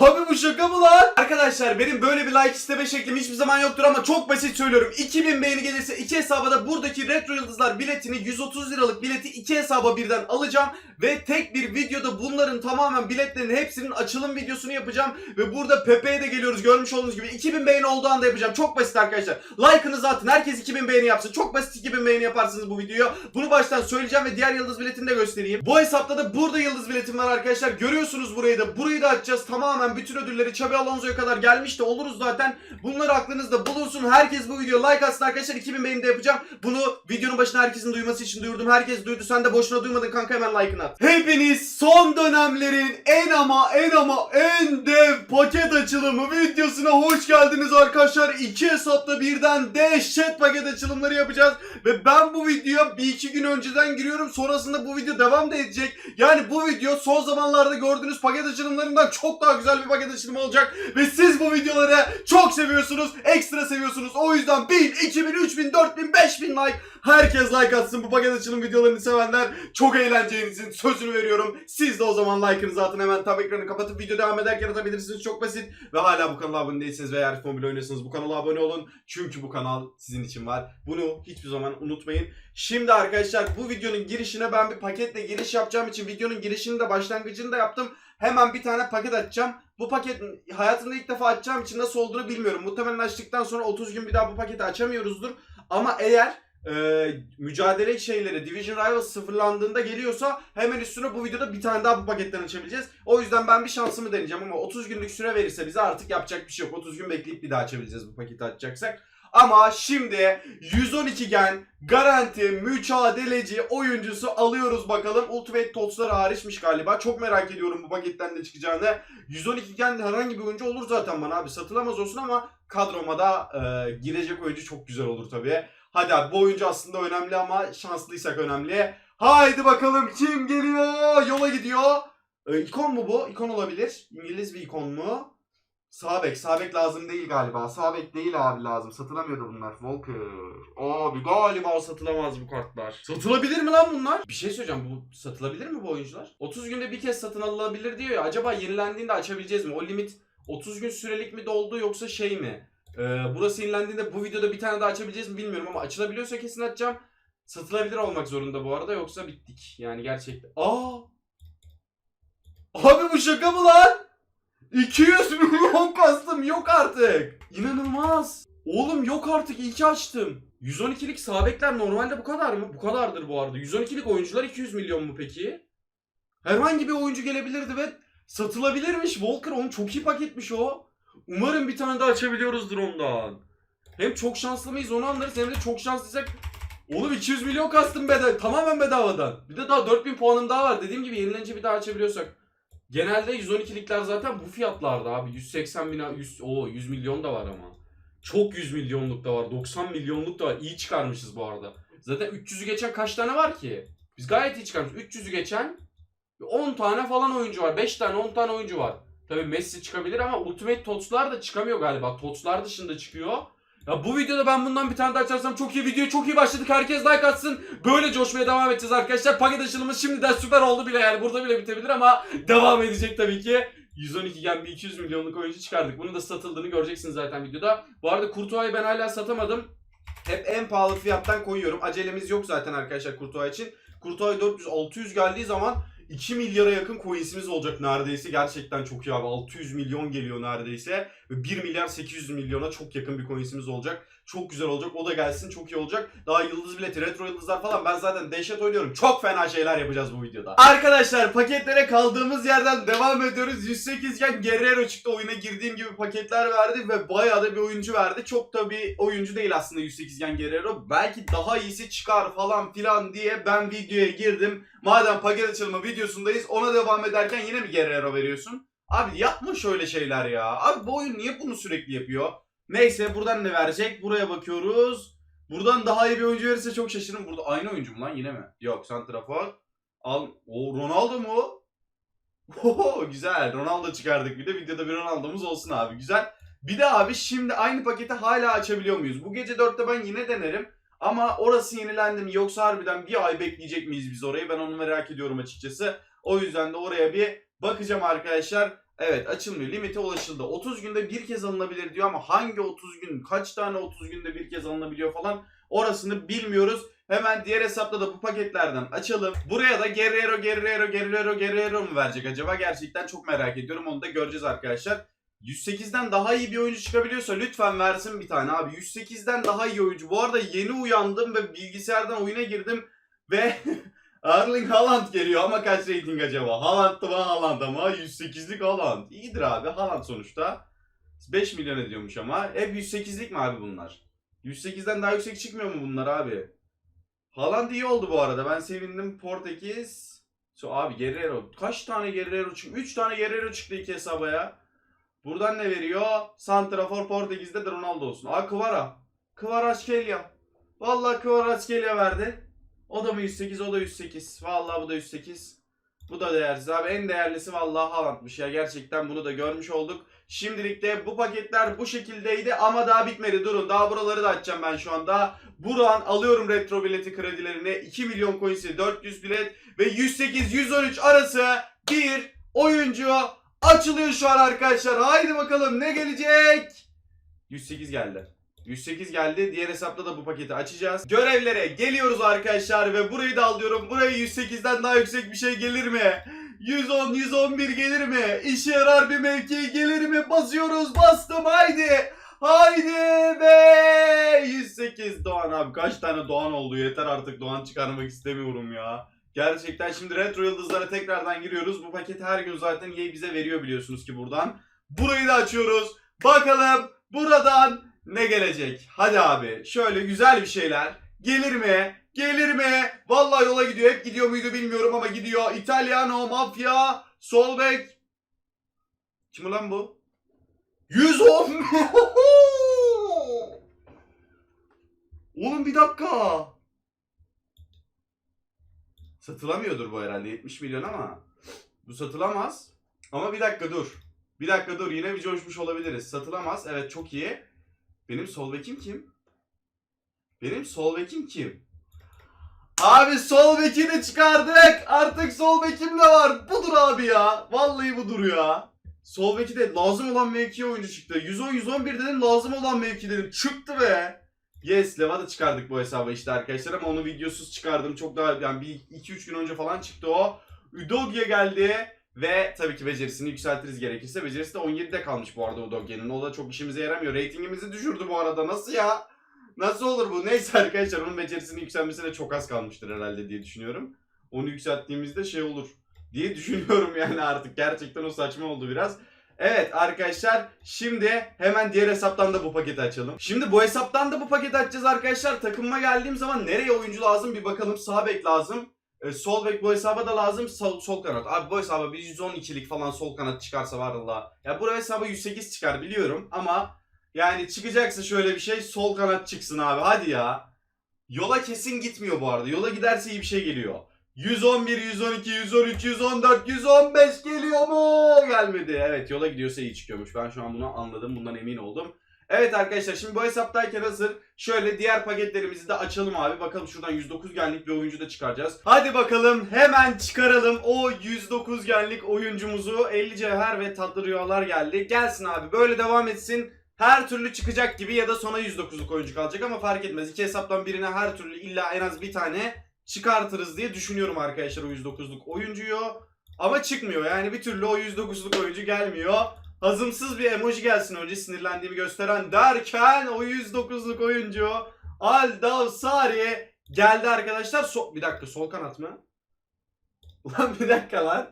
Abi bu şaka mı lan? Arkadaşlar benim böyle bir like isteme şeklim hiçbir zaman yoktur ama çok basit söylüyorum. 2000 beğeni gelirse iki hesaba da buradaki Retro Yıldızlar biletini 130 liralık bileti iki hesaba birden alacağım. Ve tek bir videoda bunların tamamen biletlerin hepsinin açılım videosunu yapacağım. Ve burada Pepe'ye de geliyoruz görmüş olduğunuz gibi 2000 beğeni olduğu anda yapacağım. Çok basit arkadaşlar. Like'ınızı atın. Herkes 2000 beğeni yapsın. Çok basit 2000 beğeni yaparsınız bu videoyu. Bunu baştan söyleyeceğim ve diğer yıldız biletini de göstereyim. Bu hesapta da burada yıldız biletim var arkadaşlar. Görüyorsunuz burayı da. Burayı da açacağız. Tamamen bütün ödülleri Xabi Alonso'ya kadar gelmiş de oluruz zaten. Bunlar aklınızda bulunsun. Herkes bu videoya like atsın arkadaşlar. 2000 beğeni de yapacağım. Bunu videonun başına herkesin duyması için duyurdum. Herkes duydu. Sen de boşuna duymadın kanka hemen like'ını at. Hepiniz son dönemlerin en ama en ama en dev paket açılımı videosuna hoş geldiniz arkadaşlar. İki hesapta birden dehşet paket açılımları yapacağız. Ve ben bu videoya bir iki gün önceden giriyorum. Sonrasında bu video devam da edecek. Yani bu video son zamanlarda gördüğünüz paket açılımlarından çok daha güzel bir paket açılımı olacak. Ve siz bu videoları çok seviyorsunuz. Ekstra seviyorsunuz. O yüzden 1000, 2000, 3000, 4000, 5000 like. Herkes like atsın bu paket açılım videolarını sevenler. Çok eğleneceğinizin sözünü veriyorum. Siz de o zaman like'ınızı atın. Hemen tab ekranı kapatıp video devam ederken atabilirsiniz. Çok basit. Ve hala bu kanala abone değilseniz veya Arif Mobil oynuyorsanız bu kanala abone olun. Çünkü bu kanal sizin için var. Bunu hiçbir zaman unutmayın. Şimdi arkadaşlar bu videonun girişine ben bir paketle giriş yapacağım için videonun girişini de başlangıcını da yaptım. Hemen bir tane paket açacağım. Bu paket hayatımda ilk defa açacağım için nasıl olduğunu bilmiyorum. Muhtemelen açtıktan sonra 30 gün bir daha bu paketi açamıyoruzdur. Ama eğer e, mücadele şeyleri Division Rivals sıfırlandığında geliyorsa hemen üstüne bu videoda bir tane daha bu paketten açabileceğiz. O yüzden ben bir şansımı deneyeceğim ama 30 günlük süre verirse bize artık yapacak bir şey yok. 30 gün bekleyip bir daha açabileceğiz bu paketi açacaksak. Ama şimdi 112 gen garanti mücadeleci oyuncusu alıyoruz bakalım. Ultimate Tots'lar hariçmiş galiba. Çok merak ediyorum bu paketten ne çıkacağını. 112 gen herhangi bir oyuncu olur zaten bana abi. Satılamaz olsun ama kadroma da e, girecek oyuncu çok güzel olur tabii. Hadi abi bu oyuncu aslında önemli ama şanslıysak önemli. Haydi bakalım kim geliyor? Yola gidiyor. E, ikon mu bu? İkon olabilir. İngiliz bir ikon mu? Sağ bek. Sağ bek lazım değil galiba. Sağ bek değil abi lazım. Satılamıyordu bunlar. Walker. Abi galiba satılamaz bu kartlar. Satılabilir mi lan bunlar? Bir şey söyleyeceğim. Bu satılabilir mi bu oyuncular? 30 günde bir kez satın alınabilir diyor ya. Acaba yenilendiğinde açabileceğiz mi? O limit 30 gün sürelik mi doldu yoksa şey mi? Ee, burası yenilendiğinde bu videoda bir tane daha açabileceğiz mi bilmiyorum ama açılabiliyorsa kesin açacağım. Satılabilir olmak zorunda bu arada yoksa bittik. Yani gerçekten. Aa! Abi bu şaka mı lan? 200 milyon kastım yok artık. İnanılmaz. Oğlum yok artık iyi ki açtım. 112'lik sabekler normalde bu kadar mı? Bu kadardır bu arada. 112'lik oyuncular 200 milyon mu peki? Herhangi bir oyuncu gelebilirdi ve satılabilirmiş. Walker onun çok iyi paketmiş o. Umarım bir tane daha açabiliyoruzdur ondan. Hem çok şanslı mıyız onu anlarız hem de çok şanslıysak Oğlum 200 milyon kastım bedava. Tamamen bedavadan. Bir de daha 4000 puanım daha var. Dediğim gibi yenilenince bir daha açabiliyorsak. Genelde 112'likler zaten bu fiyatlarda abi. 180 bin, 100, o 100 milyon da var ama. Çok 100 milyonluk da var. 90 milyonluk da var. İyi çıkarmışız bu arada. Zaten 300'ü geçen kaç tane var ki? Biz gayet iyi çıkarmışız. 300'ü geçen 10 tane falan oyuncu var. 5 tane 10 tane oyuncu var. Tabii Messi çıkabilir ama Ultimate Tots'lar da çıkamıyor galiba. Tots'lar dışında çıkıyor. Ya bu videoda ben bundan bir tane daha açarsam çok iyi video çok iyi başladık. Herkes like atsın. Böyle coşmaya devam edeceğiz arkadaşlar. Paket açılımız şimdiden süper oldu bile yani. Burada bile bitebilir ama devam edecek tabii ki. 112 gen bir 200 milyonluk oyuncu çıkardık. Bunun da satıldığını göreceksiniz zaten videoda. Bu arada Kurtuğa'yı ben hala satamadım. Hep en pahalı fiyattan koyuyorum. Acelemiz yok zaten arkadaşlar Kurtuğa için. Kurtuğa 400-600 geldiği zaman 2 milyara yakın coinsimiz olacak neredeyse. Gerçekten çok iyi abi. 600 milyon geliyor neredeyse. Ve 1 milyar 800 milyona çok yakın bir coinsimiz olacak. Çok güzel olacak. O da gelsin çok iyi olacak. Daha yıldız bileti, retro yıldızlar falan. Ben zaten dehşet oynuyorum. Çok fena şeyler yapacağız bu videoda. Arkadaşlar paketlere kaldığımız yerden devam ediyoruz. 108 iken Guerrero çıktı. Oyuna girdiğim gibi paketler verdi ve bayağı da bir oyuncu verdi. Çok da bir oyuncu değil aslında 108 iken Guerrero. Belki daha iyisi çıkar falan filan diye ben videoya girdim. Madem paket açılma videosundayız ona devam ederken yine mi Guerrero veriyorsun? Abi yapma şöyle şeyler ya. Abi bu oyun niye bunu sürekli yapıyor? Neyse buradan ne verecek? Buraya bakıyoruz. Buradan daha iyi bir oyuncu verirse çok şaşırırım. Burada aynı oyuncu mu lan yine mi? Yok Santrafor. Al. O Ronaldo mu? Oho güzel. Ronaldo çıkardık bir de. Videoda bir Ronaldo'muz olsun abi. Güzel. Bir de abi şimdi aynı paketi hala açabiliyor muyuz? Bu gece 4'te ben yine denerim. Ama orası yenilendi mi yoksa harbiden bir ay bekleyecek miyiz biz orayı? Ben onu merak ediyorum açıkçası. O yüzden de oraya bir bakacağım arkadaşlar. Evet açılmıyor. Limite ulaşıldı. 30 günde bir kez alınabilir diyor ama hangi 30 gün, kaç tane 30 günde bir kez alınabiliyor falan orasını bilmiyoruz. Hemen diğer hesapta da bu paketlerden açalım. Buraya da Guerrero, Guerrero, Guerrero, Guerrero mu verecek acaba? Gerçekten çok merak ediyorum. Onu da göreceğiz arkadaşlar. 108'den daha iyi bir oyuncu çıkabiliyorsa lütfen versin bir tane abi. 108'den daha iyi oyuncu. Bu arada yeni uyandım ve bilgisayardan oyuna girdim ve Erling Haaland geliyor ama kaç rating acaba? Haaland mı Haaland ama 108'lik Haaland. İyidir abi Haaland sonuçta. 5 milyon ediyormuş ama. Hep 108'lik mi abi bunlar? 108'den daha yüksek çıkmıyor mu bunlar abi? Haaland iyi oldu bu arada. Ben sevindim. Portekiz. So, abi Guerrero. Kaç tane Guerrero çıktı? 3 tane Guerrero çıktı iki hesaba ya. Buradan ne veriyor? Santrafor Portekiz'de de Ronaldo olsun. Aa Kvara. Kvaratskhelia. Vallahi Kvaratskhelia verdi. O da mı 108? O da 108. Vallahi bu da 108. Bu da değersiz abi. En değerlisi vallahi Haaland'mış ya. Gerçekten bunu da görmüş olduk. Şimdilik de bu paketler bu şekildeydi ama daha bitmedi. Durun daha buraları da açacağım ben şu anda. Buran alıyorum retro bileti kredilerini. 2 milyon coins'i 400 bilet ve 108-113 arası bir oyuncu açılıyor şu an arkadaşlar. Haydi bakalım ne gelecek? 108 geldi. 108 geldi. Diğer hesapta da bu paketi açacağız. Görevlere geliyoruz arkadaşlar ve burayı da alıyorum. Buraya 108'den daha yüksek bir şey gelir mi? 110, 111 gelir mi? İşe yarar bir mevki gelir mi? Basıyoruz. Bastım haydi. Haydi ve 108 Doğan abi. Kaç tane Doğan oldu? Yeter artık Doğan çıkarmak istemiyorum ya. Gerçekten şimdi retro yıldızlara tekrardan giriyoruz. Bu paket her gün zaten EA bize veriyor biliyorsunuz ki buradan. Burayı da açıyoruz. Bakalım buradan ne gelecek? Hadi abi şöyle güzel bir şeyler. Gelir mi? Gelir mi? Vallahi yola gidiyor. Hep gidiyor muydu bilmiyorum ama gidiyor. Italiano, Mafya, Solbek. Kim ulan bu? 110. Oğlum bir dakika. Satılamıyordur bu herhalde 70 milyon ama. Bu satılamaz. Ama bir dakika dur. Bir dakika dur yine bir coşmuş olabiliriz. Satılamaz. Evet çok iyi. Benim sol bekim kim? Benim sol bekim kim? Abi sol beki de çıkardık. Artık sol bekim de var. Budur abi ya. Vallahi budur ya. Sol beki de lazım olan mevki oyuncu çıktı. 110-111 dedim lazım olan mevki dedim. Çıktı be. Yes Leva'da çıkardık bu hesaba işte arkadaşlar ama onu videosuz çıkardım. Çok daha yani bir 2-3 gün önce falan çıktı o. Udogia geldi. Ve tabii ki becerisini yükseltiriz gerekirse. Becerisi de 17'de kalmış bu arada Udogia'nın. O da çok işimize yaramıyor. Ratingimizi düşürdü bu arada. Nasıl ya? Nasıl olur bu? Neyse arkadaşlar onun becerisinin yükselmesine çok az kalmıştır herhalde diye düşünüyorum. Onu yükselttiğimizde şey olur diye düşünüyorum yani artık. Gerçekten o saçma oldu biraz. Evet arkadaşlar şimdi hemen diğer hesaptan da bu paketi açalım. Şimdi bu hesaptan da bu paketi açacağız arkadaşlar. Takımıma geldiğim zaman nereye oyuncu lazım bir bakalım. Sağ bek lazım. E, sol bek bu hesaba da lazım. Sol, sol kanat. Abi bu hesaba bir 112'lik falan sol kanat çıkarsa var Allah. Ya bu hesaba 108 çıkar biliyorum ama yani çıkacaksa şöyle bir şey sol kanat çıksın abi. Hadi ya. Yola kesin gitmiyor bu arada. Yola giderse iyi bir şey geliyor. 111, 112, 113, 114, 115 geliyor mu? Gelmedi. Evet yola gidiyorsa iyi çıkıyormuş. Ben şu an bunu anladım. Bundan emin oldum. Evet arkadaşlar şimdi bu hesaptayken hazır. Şöyle diğer paketlerimizi de açalım abi. Bakalım şuradan 109 genlik bir oyuncu da çıkaracağız. Hadi bakalım hemen çıkaralım o 109 genlik oyuncumuzu. 50 cevher ve tatlı rüyalar geldi. Gelsin abi böyle devam etsin. Her türlü çıkacak gibi ya da sona 109'luk oyuncu kalacak ama fark etmez. İki hesaptan birine her türlü illa en az bir tane çıkartırız diye düşünüyorum arkadaşlar o 109'luk oyuncuyu. Ama çıkmıyor yani bir türlü o 109'luk oyuncu gelmiyor. Hazımsız bir emoji gelsin önce sinirlendiğimi gösteren derken o 109'luk oyuncu Aldav geldi arkadaşlar. So bir dakika sol kanat mı? Ulan bir dakika lan.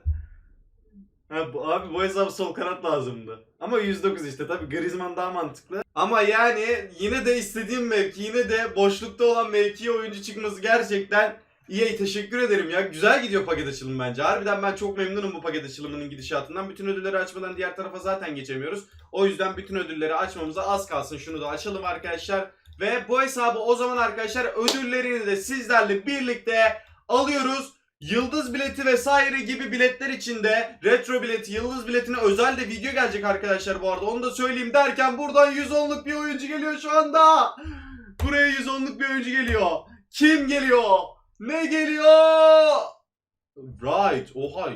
Ha, bu, abi bu hesap sol kanat lazımdı. Ama 109 işte tabi Griezmann daha mantıklı. Ama yani yine de istediğim mevki yine de boşlukta olan mevkiye oyuncu çıkması gerçekten EA teşekkür ederim ya. Güzel gidiyor paket açılımı bence. Harbiden ben çok memnunum bu paket açılımının gidişatından. Bütün ödülleri açmadan diğer tarafa zaten geçemiyoruz. O yüzden bütün ödülleri açmamıza az kalsın. Şunu da açalım arkadaşlar. Ve bu hesabı o zaman arkadaşlar ödüllerini de sizlerle birlikte alıyoruz. Yıldız bileti vesaire gibi biletler içinde retro bileti, yıldız biletine özel de video gelecek arkadaşlar bu arada. Onu da söyleyeyim derken buradan 110'luk bir oyuncu geliyor şu anda. Buraya 110'luk bir oyuncu geliyor. Kim geliyor? Ne geliyor? Right. Oha.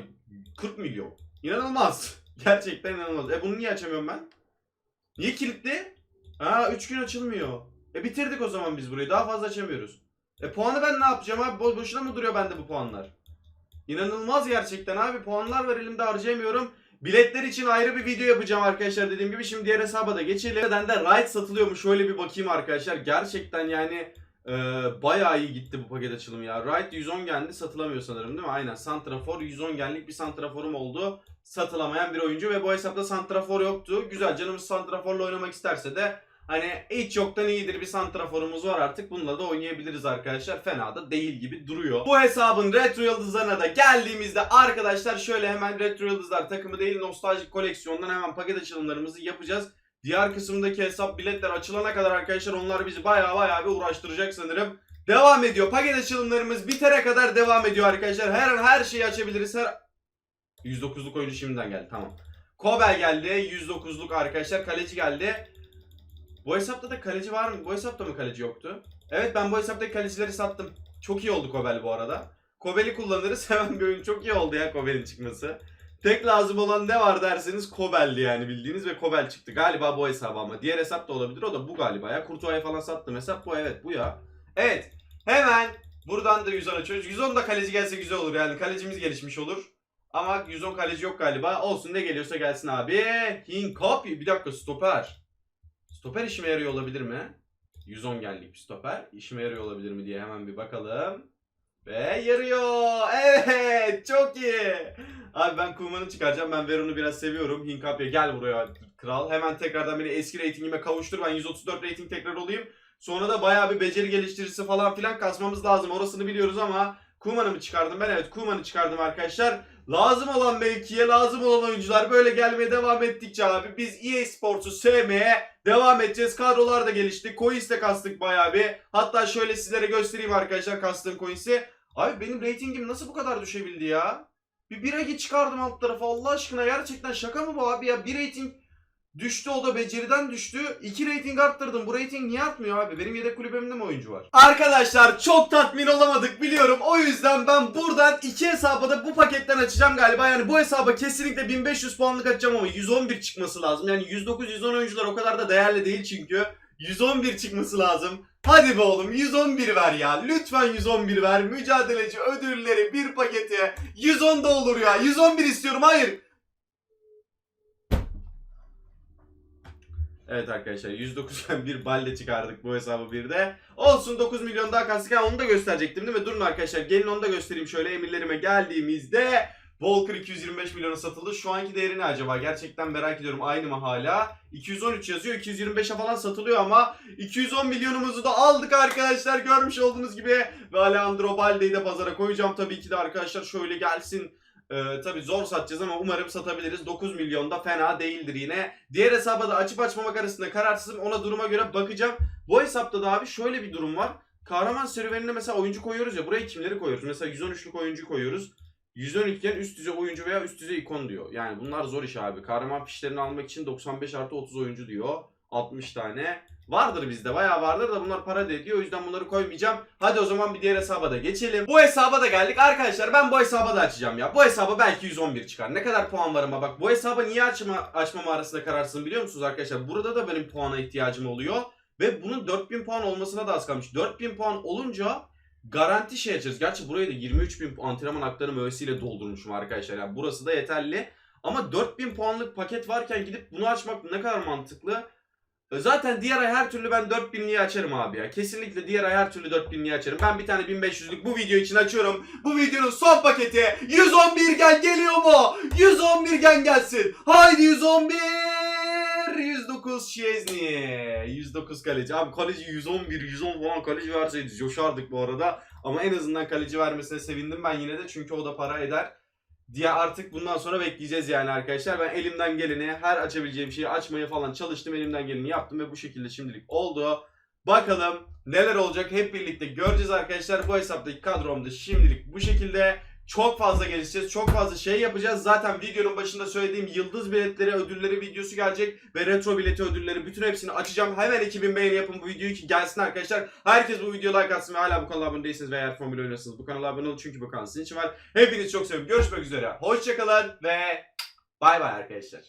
40 milyon. İnanılmaz. Gerçekten inanılmaz. E bunu niye açamıyorum ben? Niye kilitli? Ha 3 gün açılmıyor. E bitirdik o zaman biz burayı. Daha fazla açamıyoruz. E puanı ben ne yapacağım abi? Bo- boşuna mı duruyor bende bu puanlar? İnanılmaz gerçekten abi. Puanlar var elimde harcayamıyorum. Biletler için ayrı bir video yapacağım arkadaşlar dediğim gibi. Şimdi diğer hesaba da geçelim. Neden de Ride satılıyormuş. Şöyle bir bakayım arkadaşlar. Gerçekten yani e, bayağı iyi gitti bu paket açılımı ya. Ride 110 geldi satılamıyor sanırım değil mi? Aynen. Santrafor 110 genlik bir santraforum oldu. Satılamayan bir oyuncu ve bu hesapta santrafor yoktu. Güzel canımız santraforla oynamak isterse de Hani hiç yoktan iyidir bir santraforumuz var artık. Bununla da oynayabiliriz arkadaşlar. Fena da değil gibi duruyor. Bu hesabın retro yıldızlarına da geldiğimizde arkadaşlar şöyle hemen retro yıldızlar takımı değil nostaljik koleksiyondan hemen paket açılımlarımızı yapacağız. Diğer kısımdaki hesap biletler açılana kadar arkadaşlar onlar bizi baya baya bir uğraştıracak sanırım. Devam ediyor. Paket açılımlarımız bitene kadar devam ediyor arkadaşlar. Her an her şeyi açabiliriz. Her... 109'luk oyuncu şimdiden geldi. Tamam. Kobel geldi. 109'luk arkadaşlar. Kaleci geldi. Bu hesapta da kaleci var mı? Bu hesapta mı kaleci yoktu? Evet ben bu hesaptaki kalecileri sattım. Çok iyi oldu Kobel bu arada. Kobel'i kullanırız hemen bir oyun. Çok iyi oldu ya Kobel'in çıkması. Tek lazım olan ne var derseniz Kobel'di yani bildiğiniz ve Kobel çıktı. Galiba bu hesabı ama. Diğer hesap da olabilir. O da bu galiba ya. Kurtuva'ya falan sattım hesap bu. Evet bu ya. Evet. Hemen buradan da 110 açıyoruz. 110 da kaleci gelse güzel olur yani. Kalecimiz gelişmiş olur. Ama 110 kaleci yok galiba. Olsun ne geliyorsa gelsin abi. Hinkapi. Bir dakika stoper. Stoper işime yarıyor olabilir mi? 110 geldik bir stoper. İşime yarıyor olabilir mi diye hemen bir bakalım. Ve yarıyor. Evet çok iyi. Abi ben Kuman'ı çıkaracağım. Ben Veron'u biraz seviyorum. Hinkapya gel buraya kral. Hemen tekrardan beni eski reytingime kavuştur. Ben 134 reyting tekrar olayım. Sonra da bayağı bir beceri geliştiricisi falan filan kasmamız lazım. Orasını biliyoruz ama Kuman'ı mı çıkardım ben? Evet Kuman'ı çıkardım arkadaşlar. Lazım olan mevkiye lazım olan oyuncular böyle gelmeye devam ettikçe abi biz EA Sports'u sevmeye devam edeceğiz. Kadrolar da gelişti. Coins de kastık bayağı bir. Hatta şöyle sizlere göstereyim arkadaşlar kastığım coins'i. Abi benim reytingim nasıl bu kadar düşebildi ya? Bir biragi çıkardım alt tarafa Allah aşkına gerçekten şaka mı bu abi ya? Bir rating düştü o da beceriden düştü. İki rating arttırdım. Bu rating niye artmıyor abi? Benim yedek kulübemde mi oyuncu var? Arkadaşlar çok tatmin olamadık biliyorum. O yüzden ben buradan iki hesaba da bu paketten açacağım galiba. Yani bu hesaba kesinlikle 1500 puanlık açacağım ama 111 çıkması lazım. Yani 109-110 oyuncular o kadar da değerli değil çünkü. 111 çıkması lazım. Hadi be oğlum 111 ver ya. Lütfen 111 ver. Mücadeleci ödülleri bir pakete 110 da olur ya. 111 istiyorum hayır. Evet arkadaşlar 109 iken bir balle çıkardık bu hesabı bir de. Olsun 9 milyon daha kastık. Ha, onu da gösterecektim değil mi? Durun arkadaşlar gelin onu da göstereyim şöyle emirlerime geldiğimizde. Volker 225 milyona satıldı. Şu anki değeri ne acaba? Gerçekten merak ediyorum. Aynı mı hala? 213 yazıyor. 225'e falan satılıyor ama 210 milyonumuzu da aldık arkadaşlar. Görmüş olduğunuz gibi. Ve Alejandro Balde'yi de pazara koyacağım. Tabii ki de arkadaşlar şöyle gelsin. Ee, tabii zor satacağız ama umarım satabiliriz. 9 milyon da fena değildir yine. Diğer hesaba da açıp açmamak arasında kararsızım. Ona duruma göre bakacağım. Bu hesapta da abi şöyle bir durum var. Kahraman serüvenine mesela oyuncu koyuyoruz ya. Buraya kimleri koyuyoruz? Mesela 113'lük oyuncu koyuyoruz. 112 iken üst düzey oyuncu veya üst düzey ikon diyor. Yani bunlar zor iş abi. Kahraman fişlerini almak için 95 artı 30 oyuncu diyor. 60 tane. Vardır bizde bayağı vardır da bunlar para da ediyor. O yüzden bunları koymayacağım. Hadi o zaman bir diğer hesaba da geçelim. Bu hesaba da geldik. Arkadaşlar ben bu hesaba da açacağım ya. Bu hesaba belki 111 çıkar. Ne kadar puan var ama bak bu hesaba niye açma, açmama arasında kararsın biliyor musunuz arkadaşlar? Burada da benim puana ihtiyacım oluyor. Ve bunun 4000 puan olmasına da az kalmış. 4000 puan olunca garanti şey açacağız. Gerçi burayı da 23 bin antrenman hakları müessesiyle doldurmuşum arkadaşlar. Yani burası da yeterli. Ama 4000 puanlık paket varken gidip bunu açmak ne kadar mantıklı? E Zaten diğer ay her türlü ben 4000'liği açarım abi ya. Kesinlikle diğer ay her türlü 4000'liği açarım. Ben bir tane 1500'lük bu video için açıyorum. Bu videonun son paketi 111 gen geliyor mu? 111 gen gelsin. Haydi 111. 109 Şezni. 109 kaleci. Abi kaleci 111, 110 falan kaleci verseydi coşardık bu arada. Ama en azından kaleci vermesine sevindim ben yine de çünkü o da para eder diye artık bundan sonra bekleyeceğiz yani arkadaşlar. Ben elimden geleni her açabileceğim şeyi açmaya falan çalıştım. Elimden geleni yaptım ve bu şekilde şimdilik oldu. Bakalım neler olacak hep birlikte göreceğiz arkadaşlar. Bu hesaptaki kadromda şimdilik bu şekilde. Çok fazla gelişeceğiz. Çok fazla şey yapacağız. Zaten videonun başında söylediğim yıldız biletleri, ödülleri videosu gelecek. Ve retro bileti ödülleri bütün hepsini açacağım. Hemen 2000 beğeni yapın bu videoyu ki gelsin arkadaşlar. Herkes bu videoya like atsın ve hala bu kanala abone değilseniz ve eğer formül oynuyorsanız bu kanala abone olun. Çünkü bu kanal sizin için var. Hepinizi çok seviyorum. Görüşmek üzere. Hoşçakalın ve Bay bay arkadaşlar.